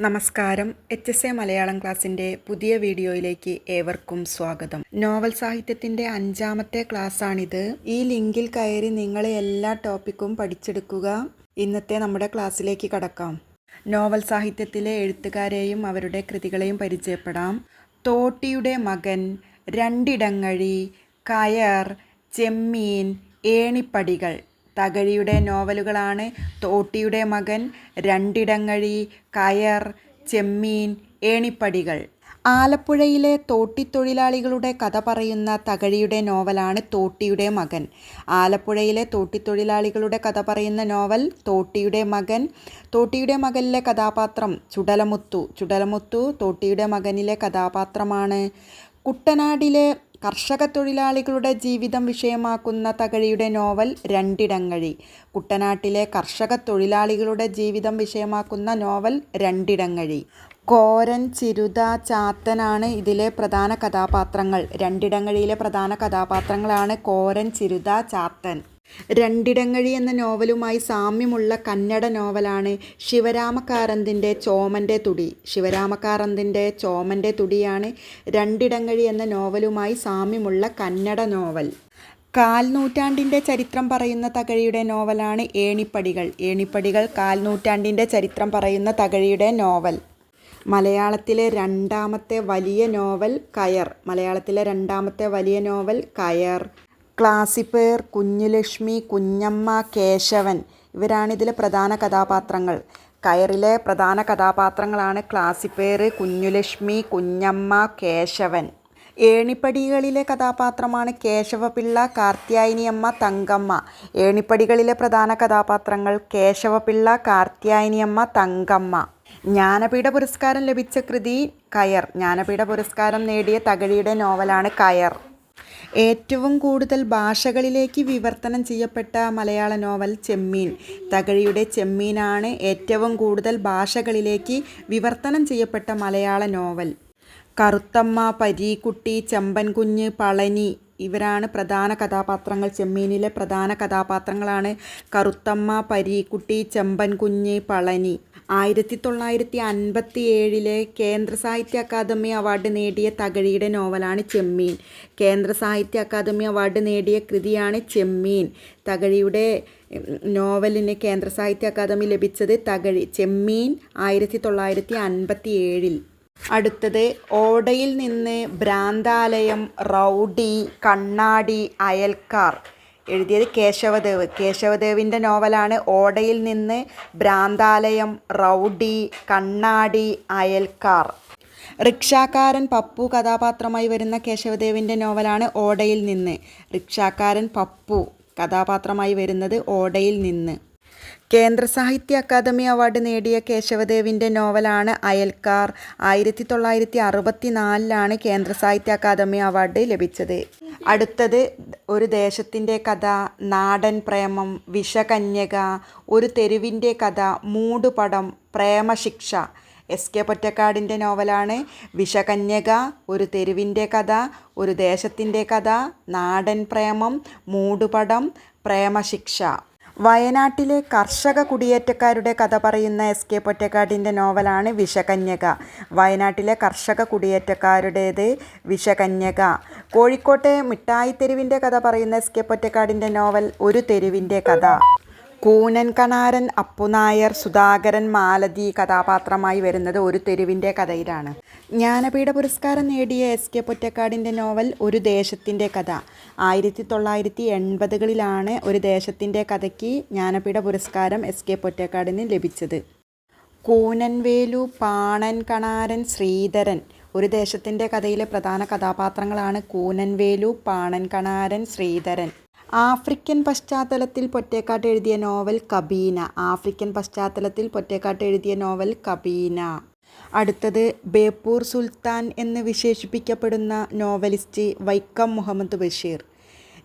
നമസ്കാരം. H S A Malayalam ക്ലാസ്സിന്റെ പുതിയ വീഡിയോയിലേക്ക് ഏവർക്കും സ്വാഗതം. നോവൽ സാഹിത്യത്തിന്റെ അഞ്ചാമത്തെ ക്ലാസ്സാണിത്. ഈ ലിങ്കിൽ കയറി നിങ്ങൾ എല്ലാ ടോപ്പിക്കും പഠിച്ചെടുക്കുക. ഇന്നത്തെ നമ്മുടെ ക്ലാസ്സിലേക്ക് കടക്കാം. നോവൽ സാഹിത്യത്തിലെ എഴുത്തുകാരെയും അവരുടെ കൃതികളെയും പരിചയപ്പെടാം. തോട്ടിയുടെ മകൻ രണ്ടിടങ്ങഴി കയർ ചെമ്മീൻ ഏണിപ്പടികൾ. തകഴിയുടെ നോവലുകളാണ്. തോട്ടിയുടെ മകൻ രണ്ടിടങ്ങഴി കയർ ചെമ്മീൻ ഏണിപ്പടികൾ. ആലപ്പുഴയിലെ തോട്ടിത്തൊഴിലാളികളുടെ കഥ പറയുന്ന തകഴിയുടെ നോവലാണ് തോട്ടിയുടെ മകൻ. ആലപ്പുഴയിലെ തോട്ടിത്തൊഴിലാളികളുടെ കഥ പറയുന്ന നോവൽ തോട്ടിയുടെ മകൻ. തോട്ടിയുടെ മകനിലെ കഥാപാത്രം ചുടലമുത്തു. ചുടലമുത്തു തോട്ടിയുടെ മകനിലെ കഥാപാത്രമാണ്. കുട്ടനാടിലെ കർഷക തൊഴിലാളികളുടെ ജീവിതം വിഷയമാക്കുന്ന തകഴിയുടെ നോവൽ രണ്ടിടങ്ങഴി. കുട്ടനാട്ടിലെ കർഷക തൊഴിലാളികളുടെ ജീവിതം വിഷയമാക്കുന്ന നോവൽ രണ്ടിടങ്ങഴി. കോരൻ ചിരുത ചാത്തനാണ് ഇതിലെ പ്രധാന കഥാപാത്രങ്ങൾ. രണ്ടിടങ്ങഴിയിലെ പ്രധാന കഥാപാത്രങ്ങളാണ് കോരൻ ചിരുത ചാത്തൻ. രണ്ടിടങ്ങഴി എന്ന നോവലുമായി സാമ്യമുള്ള കന്നഡ നോവലാണ് ശിവരാമകാരന്തിന്റെ ചോമന്റെ തുടി. ശിവരാമകാരന്തിന്റെ ചോമന്റെ തുടിയാണ് രണ്ടിടങ്ങഴി എന്ന നോവലുമായി സാമ്യമുള്ള കന്നഡ നോവൽ. കാൽനൂറ്റാണ്ടിന്റെ ചരിത്രം പറയുന്ന തകഴിയുടെ നോവലാണ് ഏണിപ്പടികൾ. ഏണിപ്പടികൾ കാൽനൂറ്റാണ്ടിന്റെ ചരിത്രം പറയുന്ന തകഴിയുടെ നോവൽ. മലയാളത്തിലെ രണ്ടാമത്തെ വലിയ നോവൽ കയർ. മലയാളത്തിലെ രണ്ടാമത്തെ വലിയ നോവൽ കയർ. ക്ലാസിപ്പേർ കുഞ്ഞുലക്ഷ്മി കുഞ്ഞമ്മ കേശവൻ ഇവരാണിതിലെ പ്രധാന കഥാപാത്രങ്ങൾ. കയറിലെ പ്രധാന കഥാപാത്രങ്ങളാണ് ക്ലാസിപ്പേർ കുഞ്ഞുലക്ഷ്മി കുഞ്ഞമ്മ കേശവൻ. ഏണിപ്പടികളിലെ കഥാപാത്രമാണ് കേശവപിള്ള കാർത്യായനിയമ്മ തങ്കമ്മ. ഏണിപ്പടികളിലെ പ്രധാന കഥാപാത്രങ്ങൾ കേശവപിള്ള കാർത്യായനിയമ്മ തങ്കമ്മ. ജ്ഞാനപീഠ പുരസ്കാരം ലഭിച്ച കൃതി കയർ. ജ്ഞാനപീഠ പുരസ്കാരം നേടിയ തകഴിയുടെ നോവലാണ് കയർ. ഏറ്റവും കൂടുതൽ ഭാഷകളിലേക്ക് വിവർത്തനം ചെയ്യപ്പെട്ട മലയാള നോവൽ ചെമ്മീൻ. തകഴിയുടെ ചെമ്മീനാണ് ഏറ്റവും കൂടുതൽ ഭാഷകളിലേക്ക് വിവർത്തനം ചെയ്യപ്പെട്ട മലയാള നോവൽ. കറുത്തമ്മ പരീക്കുട്ടി ചെമ്പൻകുഞ്ഞ് പളനി ഇവരാണ് പ്രധാന കഥാപാത്രങ്ങൾ. ചെമ്മീനിലെ പ്രധാന കഥാപാത്രങ്ങളാണ് കറുത്തമ്മ പരീക്കുട്ടി ചെമ്പൻകുഞ്ഞ് പളനി. ആയിരത്തി തൊള്ളായിരത്തി അൻപത്തി ഏഴിലെ കേന്ദ്ര സാഹിത്യ അക്കാദമി അവാർഡ് നേടിയ തകഴിയുടെ നോവലാണ് ചെമ്മീൻ. കേന്ദ്ര സാഹിത്യ അക്കാദമി അവാർഡ് നേടിയ കൃതിയാണ് ചെമ്മീൻ. തകഴിയുടെ നോവലിന് കേന്ദ്ര സാഹിത്യ അക്കാദമി ലഭിച്ചത് തകഴി ചെമ്മീൻ ആയിരത്തി തൊള്ളായിരത്തി അൻപത്തി ഏഴിൽ അടുത്തത് ഓടയിൽ നിന്ന് ഭ്രാന്താലയം റൗഡി കണ്ണാടി അയൽക്കാർ. എഴുതിയത് കേശവദേവ്. കേശവദേവിന്റെ നോവലാണ് ഓടയിൽ നിന്ന് ഭ്രാന്താലയം റൗഡി കണ്ണാടി അയൽക്കാർ. റിക്ഷാക്കാരൻ പപ്പു കഥാപാത്രമായി വരുന്ന കേശവദേവിന്റെ നോവലാണ് ഓടയിൽ നിന്ന്. റിക്ഷാക്കാരൻ പപ്പു കഥാപാത്രമായി വരുന്നത് ഓടയിൽ നിന്ന്. കേന്ദ്ര സാഹിത്യ അക്കാദമി അവാർഡ് നേടിയ കേശവദേവിന്റെ നോവലാണ് അയൽക്കാർ. ആയിരത്തി തൊള്ളായിരത്തി അറുപത്തി നാലിലാണ് കേന്ദ്ര സാഹിത്യ അക്കാദമി അവാർഡ് ലഭിച്ചത്. അടുത്തത് ഒരു ദേശത്തിന്റെ കഥ നാടൻ പ്രേമം വിഷകന്യക ഒരു തെരുവിന്റെ കഥ മൂടുപടം പ്രേമശിക്ഷ. എസ് കെ പൊറ്റക്കാടിന്റെ നോവലാണ് വിഷകന്യക ഒരു തെരുവിന്റെ കഥ ഒരു ദേശത്തിന്റെ കഥ നാടൻ പ്രേമം മൂടുപടം പ്രേമശിക്ഷ. വയനാട്ടിലെ കർഷക കുടിയേറ്റക്കാരുടെ കഥ പറയുന്ന എസ് കെ പൊറ്റക്കാടിന്റെ നോവലാണ് വിഷകന്യക. വയനാട്ടിലെ കർഷക കുടിയേറ്റക്കാരുടേത് വിഷകന്യക. കോഴിക്കോട്ടെ മിഠായി തെരുവിന്റെ കഥ പറയുന്ന എസ് കെ പൊറ്റക്കാടിന്റെ നോവൽ ഒരു തെരുവിന്റെ കഥ. കൂനൻ കണാരൻ അപ്പുനായർ സുധാകരൻ മാലതി കഥാപാത്രമായി വരുന്നത് ഒരു തെരുവിന്റെ കഥയിലാണ്. ജ്ഞാനപീഠ പുരസ്കാരം നേടിയ എസ് കെ പൊറ്റക്കാടിന്റെ നോവൽ ഒരു ദേശത്തിന്റെ കഥ. ആയിരത്തി തൊള്ളായിരത്തി എൺപതുകളിലാണ് ഒരു ദേശത്തിന്റെ കഥയ്ക്ക് ജ്ഞാനപീഠ പുരസ്കാരം എസ് കെ പൊറ്റക്കാടിന് ലഭിച്ചത്. കൂനൻവേലു പാണൻ കണാരൻ ശ്രീധരൻ ഒരു ദേശത്തിന്റെ കഥയിലെ പ്രധാന കഥാപാത്രങ്ങളാണ് കൂനൻവേലു പാണൻ കണാരൻ ശ്രീധരൻ. ആഫ്രിക്കൻ പശ്ചാത്തലത്തിൽ പൊറ്റേക്കാട്ട് എഴുതിയ നോവൽ കബീന. ആഫ്രിക്കൻ പശ്ചാത്തലത്തിൽ പൊറ്റേക്കാട്ട് എഴുതിയ നോവൽ കബീന. അടുത്തത് ബേപ്പൂർ സുൽത്താൻ എന്ന് വിശേഷിപ്പിക്കപ്പെടുന്ന നോവലിസ്റ്റ് വൈക്കം മുഹമ്മദ് ബഷീർ.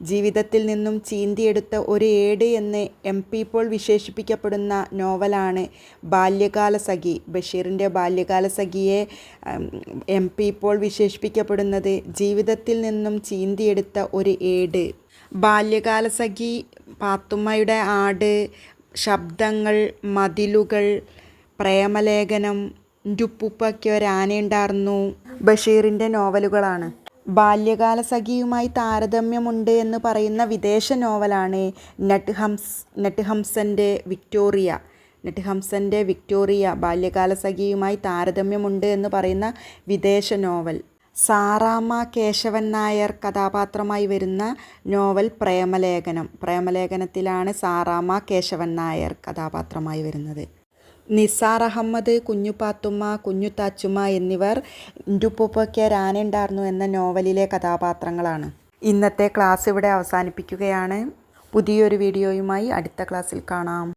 ജീവിതത്തിൽ നിന്നും ചീന്തിയെടുത്ത ഒരു ഏട് എന്ന് എം പി പോൾ വിശേഷിപ്പിക്കപ്പെടുന്ന നോവലാണ് ബാല്യകാല സഖി. ബഷീറിന്റെ ബാല്യകാല സഖിയെ എം പി പോൾ വിശേഷിപ്പിക്കപ്പെടുന്നത് ജീവിതത്തിൽ നിന്നും ചീന്തിയെടുത്ത ഒരു ഏട്. ബാല്യകാലസഖി പാത്തുമ്മയുടെ ആട് ശബ്ദങ്ങൾ മതിലുകൾ പ്രേമലേഖനം ടുപ്പുപ്പയ്ക്ക് ഒരാനയുണ്ടായിരുന്നു ബഷീറിന്റെ നോവലുകളാണ്. ബാല്യകാല സഖിയുമായി താരതമ്യമുണ്ട് എന്ന് പറയുന്ന വിദേശ നോവലാണ് നട്ട് ഹംസ് നട്ട് ഹംസന്റെ വിക്ടോറിയ. നട്ട് ഹംസന്റെ വിക്ടോറിയ ബാല്യകാല സഖിയുമായി താരതമ്യമുണ്ട് എന്ന് പറയുന്ന വിദേശ നോവൽ. സാറാമ്മ കേശവൻ നായർ കഥാപാത്രമായി വരുന്ന നോവൽ പ്രേമലേഖനം. പ്രേമലേഖനത്തിലാണ് സാറാമ്മ കേശവൻ നായർ കഥാപാത്രമായി വരുന്നത്. നിസാർ അഹമ്മദ് കുഞ്ഞുപാത്തുമ്മ കുഞ്ഞുത്താച്ചുമ്മ എന്നിവർ ഇൻഡുപ്പൊപ്പയ്ക്ക് രാനുണ്ടായിരുന്നു എന്ന നോവലിലെ കഥാപാത്രങ്ങളാണ്. ഇന്നത്തെ ക്ലാസ് ഇവിടെ അവസാനിപ്പിക്കുകയാണ്. പുതിയൊരു വീഡിയോയുമായി അടുത്ത ക്ലാസ്സിൽ കാണാം.